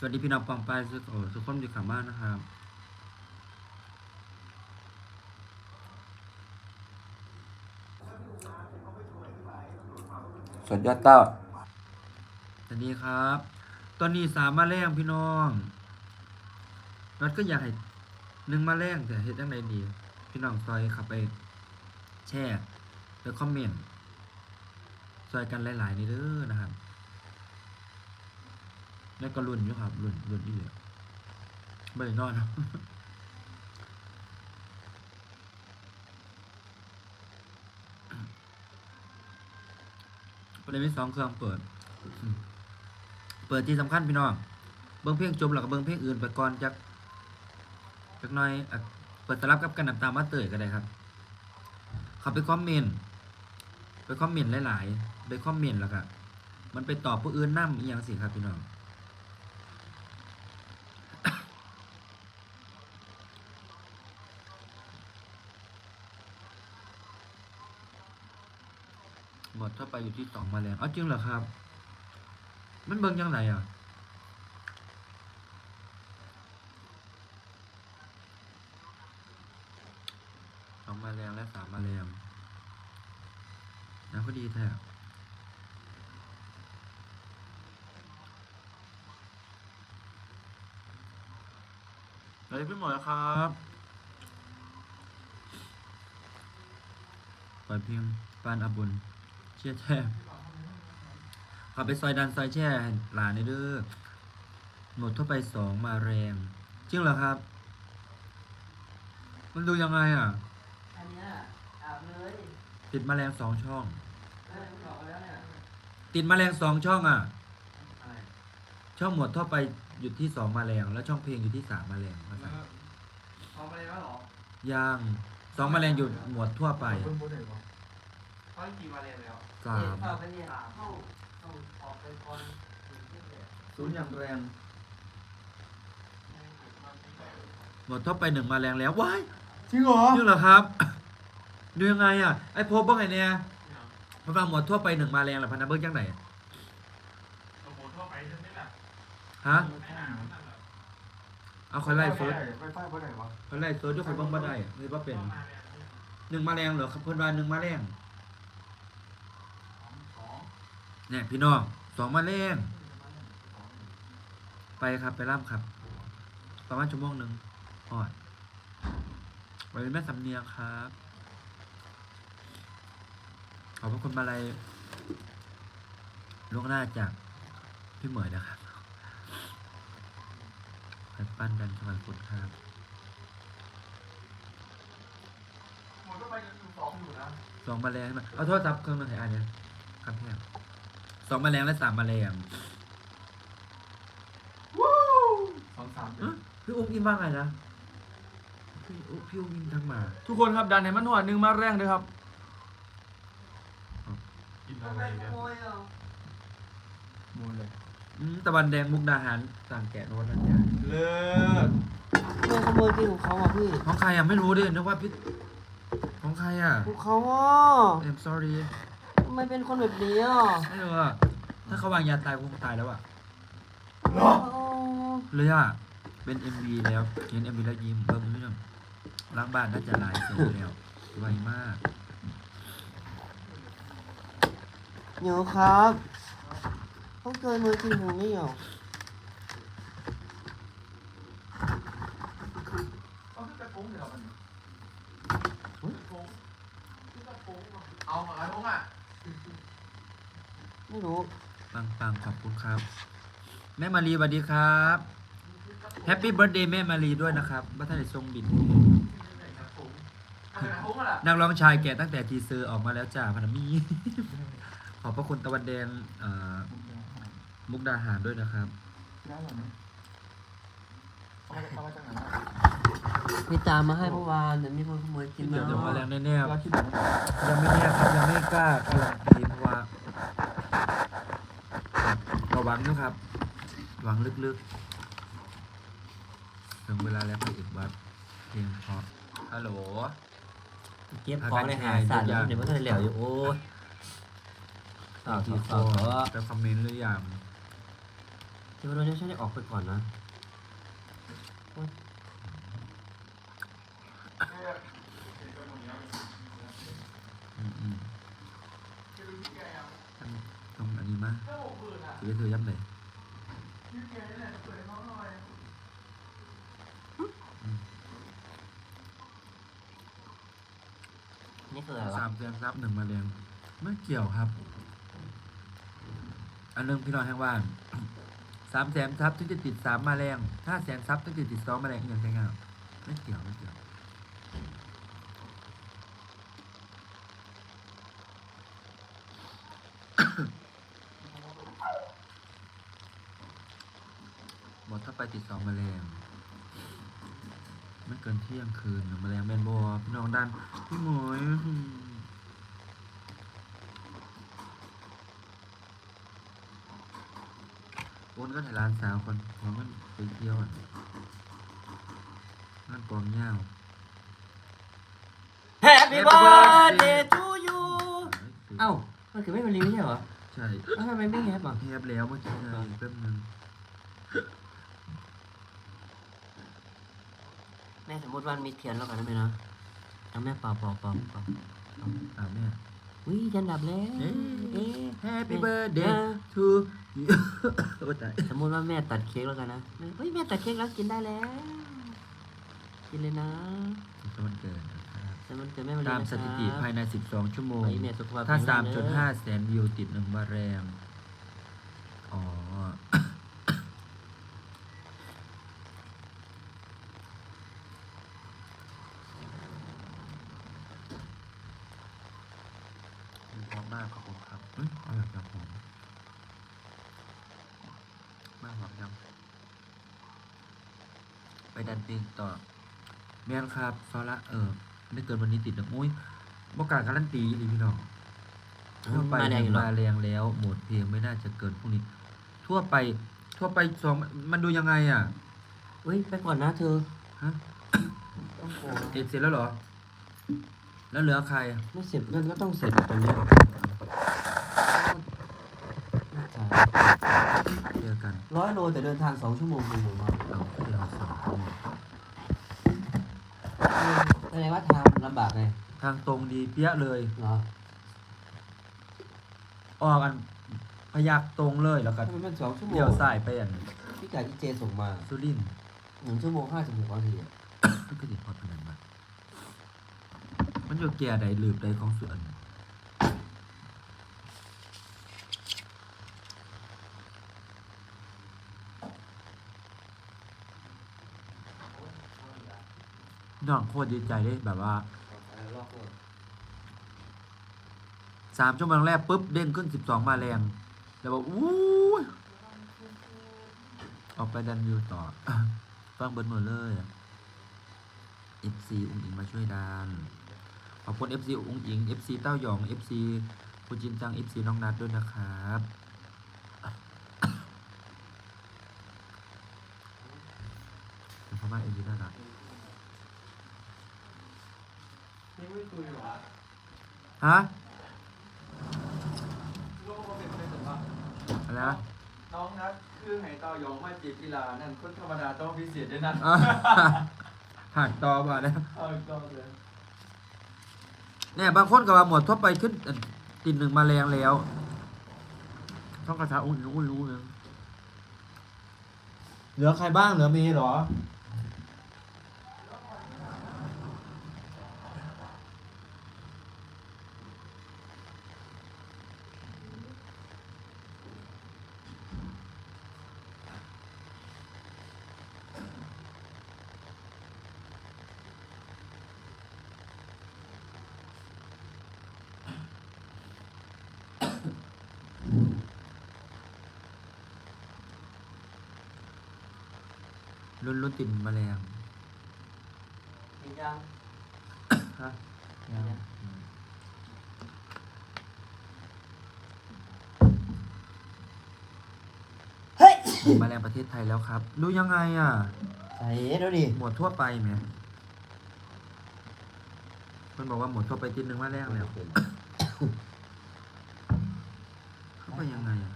สวัสดีพี่น้องปองปายสุโขทุกคนอยู่ขาบ้านนะครับสุดยอดเต้าสวัสดีครับ ตอนนี้สามมาแรงพี่น้องนัดก็อยากให้หนึ่งมาแรงแต่เฮ็ดยังไงดี พี่น้องซอยเขับไป แชร์ไปคอมเมนต์ซอยกันหลายๆนี่เด้อนะครับ แล้วก็รุ่นอยู่ครับรุ่นรุ่นอีกไม่ได้นอนครับประเด็นที่สองเครื่องเปิด เปิดที่สำคัญพี่น้อง เบิ้งเพลงจบแล้วก็เบิ้งเพลงอื่นไปก่อนจักจักน่อยเปิดตลับกับกันนำตามมาเตยก็ได้ครับเขาไปคอมเมนต์ไปคอมเมนต์หลาย ๆ ไปคอมเมนต์แล้วก็มันไปตอบผู้อื่นนั่มอีหยังสิครับพี่น้อง ดถ้าไปอยู่ที่สองมาแล้วอ๋อจริงเหรอครับ มันเบิ่งยังไงอะสองมาแรงและสามมาแรงนะก็ดีแท้สวัสดีพี่หมอครับปล่อยเพียงปานอบุญ เชี่ยแช่ขับไปซอยดันซอยแช่หลานในเด้อหมดทั่วไปสองมาแรง จริงเหรอครับ มันดูยังไงอะ อันเนี้ยอาบเลยติดแมลงสองช่อง เออมันออกมาแล้วเนี่ยติดแมลงสองช่องอะ อะไรช่องหมวดทั่วไปอยู่ที่สองมาแรงแล้วช่องเพลงอยู่ที่สามมาแรงภาษาเอาไปแล้วเหรอย่างสองมาแรงอยู่หมวดทั่วไป เขากี่มาเรียนแล้วสามเข้าไปเนี่ยเข้าเข้าออกไปก่อนถึงที่เลยศูนย์อย่างแรงหมวดทั่วไปหนึ่งมาแรงแล้วว้ายจริงเหรอจริงเหรอครับ ดูยังไงอะไอ้โพบบ้างไงเนี่ยมันฟังหมวดทั่วไปหนึ่งมาแรงหรือพันนับเบิ้งจังไหนโอ้โหทั่วไปใช่ไหมล่ะฮะไม่หนามันนั่นแหละเอาคอยไล่เฟิร์สไฟฟ้าเมื่อไหร่วะคอยไล่เฟิร์สด้วยคอยเบิ้งบ่ได้เลยว่าเป็นเข้ามาเนี่ยหนึ่งมาแรงเหรอครับเพิ่นว่าหนึ่งมาแรง สอง เนี่ยพี่น้องสองมาแรงไปครับไปร่ำครับ ประมาณชั่วโมงหนึ่งหอดไปเป็นแม่สำเนียงครับ ขอบพระคุณมาลัยล่วงหน้าจากพี่เหมยนะครับไปปั้นดันสวัสดิ์คุณครับหมดทั่วไปยังอยู่สองอยู่นะสองแมลงมาเอาโทษครับเครื่องนึงให้อ่านเนี่ยครับพี่ สองแมลงและสามแมลงสองสามเอ้อพี่อุ้มอิมว่าไงนะพี่อุ๊พี่อุ้มอิมทักมาทุกคนครับดันให้มันหนวดหนึ่งมาแรงเลยครับกินทำอะไรไมขเนี่ยโมยอะมูลเลยอืมตะวันแดงมุกดาหารสั่งแกะโน้ตนั่นจ้ะเลิศทำไมขโมยกินของเขาอะพี่ของใครอะไม่รู้ดินึกว่าพี่ของใครอะของเขาอะ I'm sorry ทำ ไมเป็นคนแบบนี้อะไม่รู้อะถ้าเขาวางยาตายคงตายแล้วอะเหรออ๋อเลยอะเป็น MV แล้วเห็น MV แล้วยิ้มเบิ่มไม่ต้องล้างบ้านน่าจะหลายเสร็จแล้วไวมากเดี๋ยวครับเขาเกินมือกินผมไม่เหรอ เอาขึ้นกระปุ้งเดี๋ยวมันกระปุ้งขึ้นกระปุ้งเอามาไอ้พวกอะ ไม่รู้ ปังปังขอบ คุณครับ แม่มารีสวัสดีครับแฮปปี้เบิร์ดเดย์แม่มารีด้วยนะครับบัตรได้ทรงบินกระปุ้งเอากระปุ้งอะนักร้องชายแก่ตั้งแต่ทีเซอร์ออกมาแล้วจ้าพนมี ขอบพระคุณตะวันแดงเอ่อมุกดาหารด้วยนะครับได้หรอเนี่ยเอามาเอามาจากไหนนะมีตามมาให้เมื่อวานแต่มีคนขโมยกินเดี๋ยวเดี๋ยวมาแรงแน่เราคิดถึงๆยังไม่แน่ครับยังไม่กล้าการันตีเพราะว่า ก็หวังนะครับ หวังลึกๆ ถึงเวลาแล้วพระเอกวัดเพลงเพราะฮัลโหลเก็บของในหาสารแล้วเดี๋ยวมันก็จะเหลวอยู่โอ้ยสาวทีสาวโฟสาวไปคอมเมนต์หรือยังเดี๋ยวเราจะใช้ได้ออกไปก่อนนะ อืมอืมตรงอันนี้ มาถือถือยับเลยนี่คืออะไรวะสามแสนซับหนึ่งมาเรียงไม่เกี่ยวครับ อันหนึงพี่น้องแห่งว่านสามแสนซับถึงจะติดสามมาแรงถ้าแสนซับถึงจะติดสองมาแรงอย่างไรเงี้ยไม่เกี่ยวไม่เกี่ยว หมดถ้า ไปติดสองแมลงไม่เกินเที่ยงคืนนะแมลงแมนบอพี่น้องดันพี่หมวยอืมโอนก็ถ่ายร้านสาวคนของมันไปเที่ยวอะนั่นกองเงา Happy birthday to you เอ้า มันคือไม่เป็นรีไม่ใช่เหรอ ใช่แล้วทำไมไม่แฮปอะ เทียบแล้วเมื่อกี้ไงแป๊บนึง แม่สมมติว่ามีเทียนแล้วกันได้ไหมเนาะเอาแม่เป่าเป่าเป่าเป่าตามแม่อุ้ยยันดับแล้วเอ๊ะเอ๊ะ Happy birthday to you โอ้ตายสมมติว่าแม่ตัดเค้กแล้วกันนะแม่เฮ้ยแม่ตัดเค้กแล้วกินได้แล้ว กินเลยนะจะวันเกิดนะครับแต่มันเกิดแม่มาเลยตามนะสถิติภายใน 12 ชั่วโมง ไว้แม่สุขภาพถ้า แข็งแรงเด้อ3.5 แสนวิวติดหนึ่งมาแรง อ๋อ มีความมากขอบคุณครับเอ้ยเอาแบบครับผมมากครับยังไปดันเพลงต่อแม่นครับฟาระเออไม่เกินวันนี้ติดหนึ่งอุ้ยบกล้าการันตีอีหลีพี่น้องทั่วไปมาแรงอยู่หเหรนึ่องมาแรงแล้ว หมดเพลงไม่น่าจะเกินพรุ่งนี้ ทั่วไป ทั่วไปสองมันดูยังไงอะอุ้ย ไปก่อนนะเธอฮะต้องโกติดเสร็จแล้วเหรอ แล้วเหลือใครอะไม่เสร็จก็ก็ต้องเสร็จตรงนี้เจอกัน ร้อยโลแต่เดินทางสองชั่วโมงคุณผมว่าเอาเดี๋ยวสองคนแสดงว่าทางลำบากไงทางตรงดีเปี้ยเลย เหรอออกกันพยักตรงเลยแล้วก็ทำไมมันสองชั่วโมงเดี่ยวสายไปอันพี่ไก่ที่เจส่งมาสุรินทร์หนึ่งชั่วโมงห้าสิบหกนาทีอะมันก็ติดพอดขนาดนั้นมันอยู่แก่ใดหลืบใดของส่วน น้องโคตรดีใจเลยแบบว่าสามชั่วโมงแรกปุ๊บเด้งขึ้นสิบสองมาแรง แล้วบอกอู้ยออกไปดันวิวต่อฟังเบิร์ดหมดเลย FC อุ้งอิงมาช่วยดันขอบคุณ FC อุ้งอิง FC เต้าหยอง FC คุณจินจัง FC น้องนัดด้วยนะครับเป็นพม่าเอ็นดีน่ารัก นี่ไม่ คุยหรอฮะโลกมันเป็นไปแต่ว่าอะไรนะน้องนัดคือไหเตายองมาจีบกีฬานั่นคนธรรมดาต้องพิเศษด้วยนะอะหักต่อมาแล้วเอาอีกต่อเลยเนี่ยบางคนก็ว่าหมดทั่วไปขึ้นอันติดหนึ่งมาแรงแล้วต้องกระทะอุ้งอิงอุ้งรู้เลยเหลือใครบ้างเหลือเมย์เหรอ รุ่นรุ่นติดแมลงเห็นยังฮะยังติดแมลงประเทศไทยแล้วครับ ดูยังไงอะ ใส่แล้วดิหมดทั่วไปไหมมันบอกว่าหมดทั่วไปติดหนึ่งมาแรกแล้วเข้าไปยังไงอะ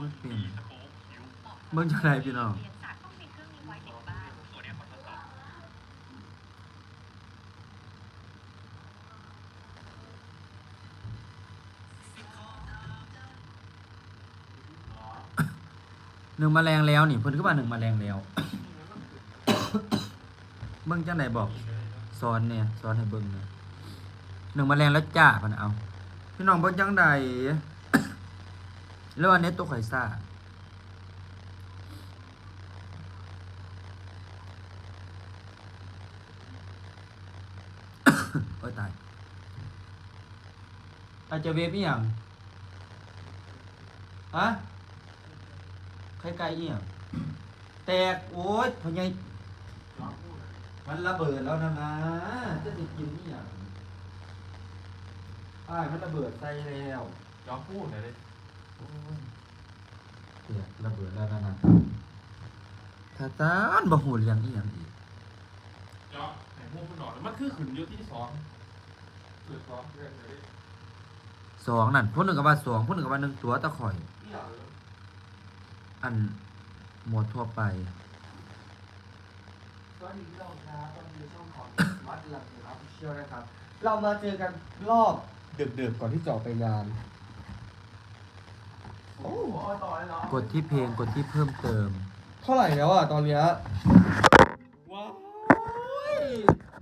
ไม่เป็นเบิ่งจังไดพี่น้องเรียนศาสตร์ต้องมานหนึ่งแมลงแล้วนี่เพิ่นก็ว่าหนึ่งแมลงแล้ว เบิ่งจังไดบอกสอนเนี่ยสอนให้เบิ่งเนี่ยหนึ่งแมลงแล้วจ้าพิ่นเอา พี่น้องเบิ่งจังไดแล้วอันนี้ตัวข่อยซ่า โอ้ยตายอาจจะเวฟอีหยังฮะไข่ไก่อีหยังแตก โอ้ยพะไงมันระเบิดแล้วนะนะจะติดกินอีหยังอ้ายมันระเบิดใส่แล้วยอมพูดหน่อยดิโอ้ยเสียระเบิดแล้วนะนะถ้าตานบ่หูเรียงอีหยังอีกยอมไหน พูดมันหน่อยมันคือขืนเยอะที่สองขืนสองเรื่องเลยสองนั่นผู้หนึ่งกับว่าสองผู้หนึ่งกับว่าหนึ่งตัวตะข่อย นี่เหรออันหมวดทั่วไป สวัสดีพี่น้องครับตอนนี้ช่องของวัดหลักนะครับเชียวนะครับ เรามาเจอกันรอบดึกๆก่อนที่จะออกไปงาน โอ้โหเอาต่อเลยเนาะกดที่เพลงกดที่เพิ่มเติม เท่าไหร่แล้วอะตอนเนี้ยว้าวม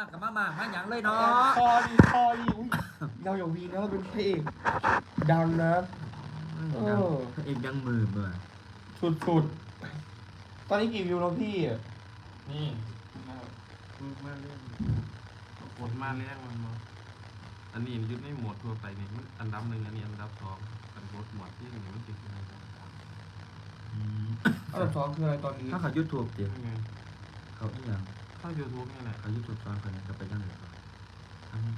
ากกับมากมากมาหยังเลยเนาะพอดีพอดีอุ้ยเราอย่าวีนะเราเป็นพระเอกดังนะเออพระเอกยังมือเมื่อสุดๆตอนนี้กี่วิวแล้วพี่ นี่มาเรื่องกดมาแรงมันมาอันนี้ยึดในหมวดทั่วไปนี่มันอันดับหนึ่งอันนี้อันดับสองอันกดหมวดที่หนึ่งมันติดยังไงอันดับสองคืออะไรตอนนี้ถ้าเขายูทูบเดี๋ยวยังไงเขาอีหยัง เข้ายูทูบนี่แหละเขายูทูบตอนคนนี้ก็ไปยังไงก่อนอันนี้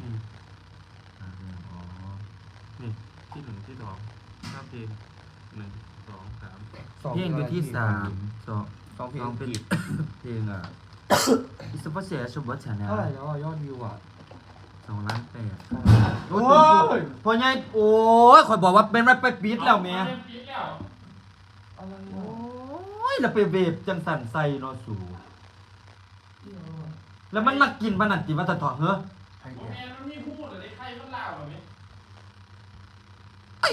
อืมอ่าเรื่องอ๋อนี่ที่หนึ่งที่สองถ้าเพลงหนึ่งสองสามสองเพลงอยู่ที่สามสองสองเพลงสองเป็นเพลงอะอิสปอร์เซียชมวัชแนลเท่าไหร่แล้วอะยอดวิวอะสองล้านแปดโอ้โอ้ยยพอไงโอ้ยคอยบอกว่าเป็นไรไปปิดแล้วแม่ปิดแล้วอะไรโออะ้ ยแล้วไปเวฟจังสันใส่เนอสูแล้วมันมากินมันนั่นกินมาแต่ถอดเหรอใครโมแกแมนมันมีพูดอะไรใครมันเล่าแบบนี้ไอ้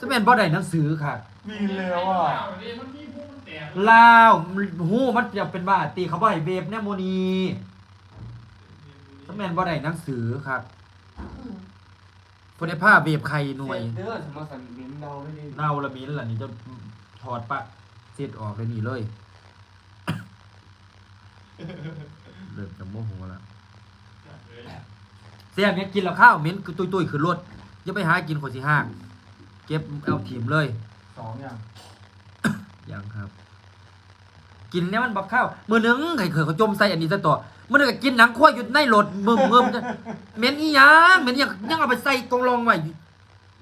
สมัยบ่ได้หนังสือค่ะมีแล้วอะมันมีพูดมันแตกลาวหูมันจะเป็นบ้าตีเขาบ่ให้เวฟแน่โมนีสมัยบ่ได้หนังสือครับคนได้ผ้าเวฟใครหน่วยเด้อสมมติสันมินเดาไม่ดีเน่าละมินล่ะนี่จะ ถอดปะเสร็จออกเลยนี่เลย เริ่มจะโมโหแล้วเสียเนี้ยกินแล้วข้าวเหม็นคือตุยตุยๆขึ้นรถอย่าไปหากินคนสิห้าง เก็บเอาถิ่มเลย สองอย่างยังครับ กินเนี่ยมันบักข้าว มือหนึงไข่เขือเขาจมใส่อันนี้ซะต่อมือหนึงก็กินหนังควายอยู่ในรถมึมมึมจะเหม็นอีหยังเหม็นอีหยังยังเอาไปใส่กรงรองไว้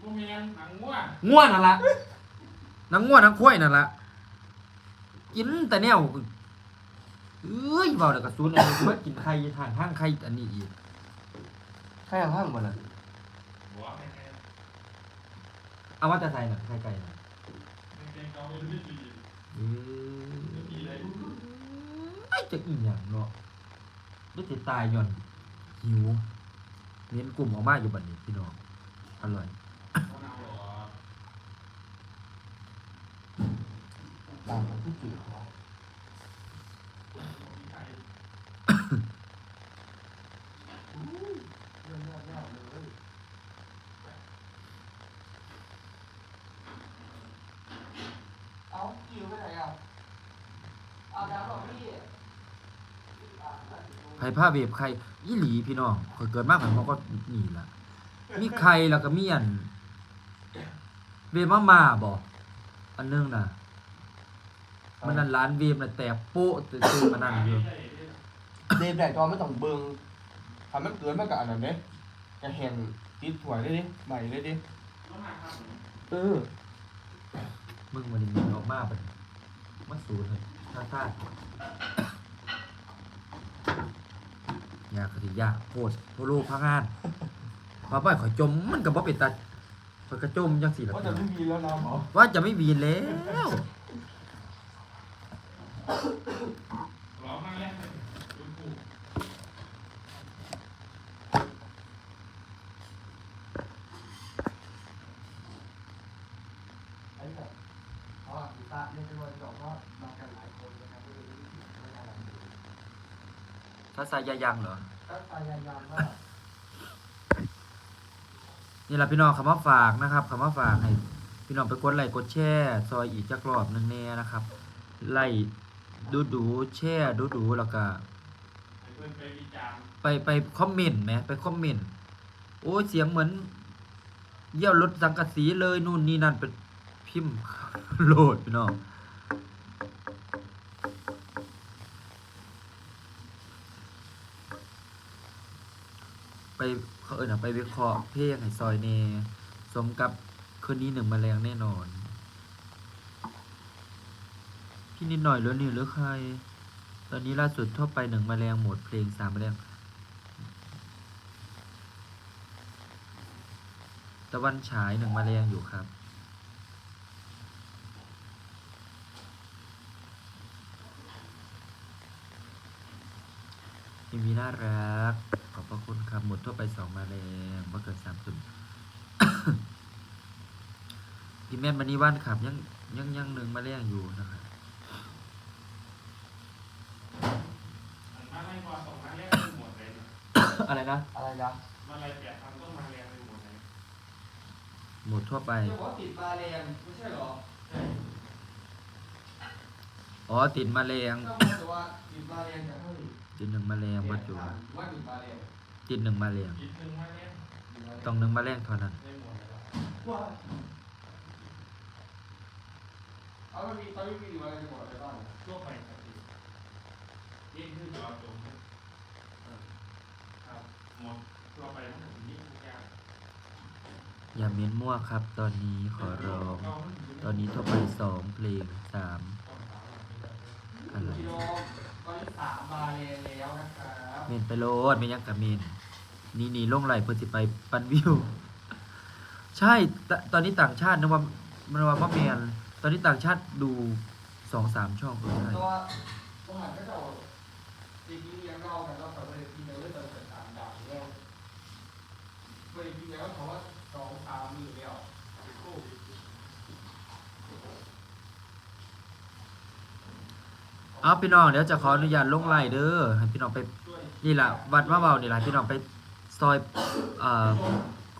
โมแมนหนังง่วง่วนนั่นละห นังง่วนังควายนั่นละกินแต่แนวเอ้ยเบาเดี๋ยวกระสุนอันนี้ว่ากินไข่ทางห้างไข่อันนี้อีกใครอย่างห้างมันอะเอาว่าจะใส่หนังไข่ไก่น่ะไม่แค่เขาเป็นไม่ดีเอ้ยดีเลยไอ้จะอีหยังเนาะไม่ติดตายย่อนหิวเน้นกลุ่มออกมาอยู่บัดนี้พี่น้องอร่อย เขาเอาหรอ ต่างกันที่จุดของเอาคิวไปไหนอะเอาน้ำหรอพี่ไผ่ผ้าเวบไข่อีหลีพี่น้องข่อยเกิดมากข่อยเขาก็นี่ล่ะมีไข่แล้วก็มีอันเวบมาม่าบ่อันนึงน่ะ มันนั่นร้านเวบน่ะแตกโป๊ะตื่นมานั่นอยู่เดนใหญ่ตอนไม่ต้องเบิงทำมันเกินมากกับอันนั้นเด้จะแห่งติดถวยได้ดิใหม่ได้ดิเออมึงวันนี้มันออกมาเป็นมันสูดเลยท่าท่าอยากกระติยากโพดโพโลพังงานขออบ่อยขอยจมมันก็บ่เป็นตาขอยกระจมจังสี่ล่ะว่าจะไม่มีแล้วนะหมอว่าจะไม่วีนแล้ว ร้องมาแล้วดูกูไอ้แบบเพราะว่ากีตาร์เล่นเป็นวันดอกว่ามากันหลายคนนะครับไม่รู้ไม่ได้อะไรถ้าสายยายังเหรอ ก็พยายามว่านี่แหละพี่น้องคำว่าฝากนะครับคำว่าฝากให้พี่น้องไปกดไลค์กดแชร์ซอยอีกจักรอบหนึ่งแน่นะครับไล่ ดูดูๆแช่ดูดูๆแล้วก็ให้เพื่อนไปวิจารณ์ไปไปคอมเมนต์ไหมไปคอมเมนต์โอ้ยเสียงเหมือนเยี่ยวรถสังกะสีเลยนู่นนี่นั่นเป็นพิมพ์โหลดพี่น้องไปเขาเอิญไปวิเคราะห์เพลงให้ซอยเนสมกับคืนนี้หนึ่งแมลงแน่นอน พี่นิดหน่อยเหรือนี่หรือใคร ตอนนี้ล่าสุดทั่วไปหนึ่งแมลงหมดเพลงสามแมลงตะวันฉายหนึ่งแมลงอยู่ครับ มีมีน่ารัก ขอบพระคุณครับ หมดทั่วไปสองแมาแรงบ่เกิดสามตุนพี่แม่นมันนี่ว่านขับยังยังยังหนึ่งแมาแรงอยู่นะครับ อันมาไล่พอส่งมาแรกเป็นหมดเลยนะ อะไร นะอะไรนะมาไล่แปดทำต้องมาแรงเป็นหมดเลยหมดทั่วไปเรียกว่าติดมาแรงไม่ใช่เหรออ๋อติดแมาแรงก็มันจะว่าติดมาแรงจากเท่าไหร่ติดหนึ่งแมาแรงบ่อยู่ว่าติดมาแรงติดหนึ่งแมาแรงคิดถึงมาแรงต้องหนึ่งแมาแรงเท่านั้นได้หมดเลยว่าเอามันมีตอนนี้มีอยู่อะไรจะบอกอะไรบ้าง ทั่วไปครับพี่ยิ่งขึ้นจอจมครับ หมดทั่วไปมันถึงยิ่งยากอย่าเม้นมั่วครับ ตอนนี้ขอร้อง ตอนนี้ทั่วไปสองเพลงสามอะไรกิโลตอนนี้สามมาแรงแล้วนะครับเมนไปโลดไม่ยังกับเมนนี่นี่ลงไหลเพื่อสิไปปันวิว ใช่ตตอนนี้ต่างชาตินึกว่ามันว่าพ่อเมนตอนนี้ต่างชาติดูสองสามช่องก็ใช่ตัวต้องหันก็จะเอาจริงๆยังเล่ากันแล้วแต่ไม่ได้กินเลยแต่เป็นสาม ดาวแล้วไม่ได้กินแล้วเพราะว่าสองสามมือแล้วโควิดเอาพี่น้องเดี๋ยวจะขออนุญาตลงไหลเด้อให้พี่น้องไปช่วยนี่แหละวัดว่าเบานี่แหละพี่น้องไปซอยเอ่อ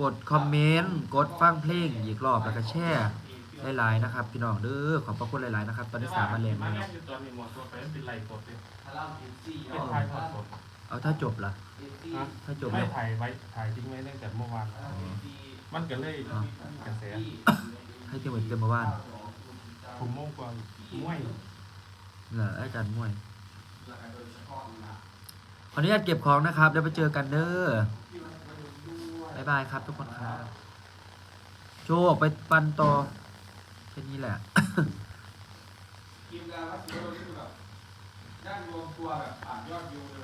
กดคอมเมนต์กดฟังเพลงอีกรอบแล้วก็แชร์หลายๆนะครับ พี่น้องเด้อขอบพระคุณหลายๆนะครับ ตอนนี้สามมาแรงมาแล้วแรงอยู่ตอนนี้หมดทั่วไปเป็นไรกดเลยพลังเอ็นซีเป็นถ่ายทอดสดเอาถ้าจบล่ะ เอ็นซีถ้าจบไม่แล้ว ถ่ายไว้ถ่ายทิ้งไว้ตั้งแต่เมื่อวานเอ็นซีมันก็เลยกระแสให้เที่ยวเหมือนเดิมมาว่านผมโมงกว่าม่วยเหรออาจารย์มวยแล้วก็โดยเฉพาะนะขออนุญาตเก็บของนะครับเดี๋ยวไปเจอกันเด้อที่มันมาดูด้วยบ๊ายบายครับทุกคนครับ โชว์ออกไปปันต่อแค่นี้แหละ ทีมงานวัดสุโขทัยคือแบบนั่งรวมตัวแบบผ่านยอดวิวเลย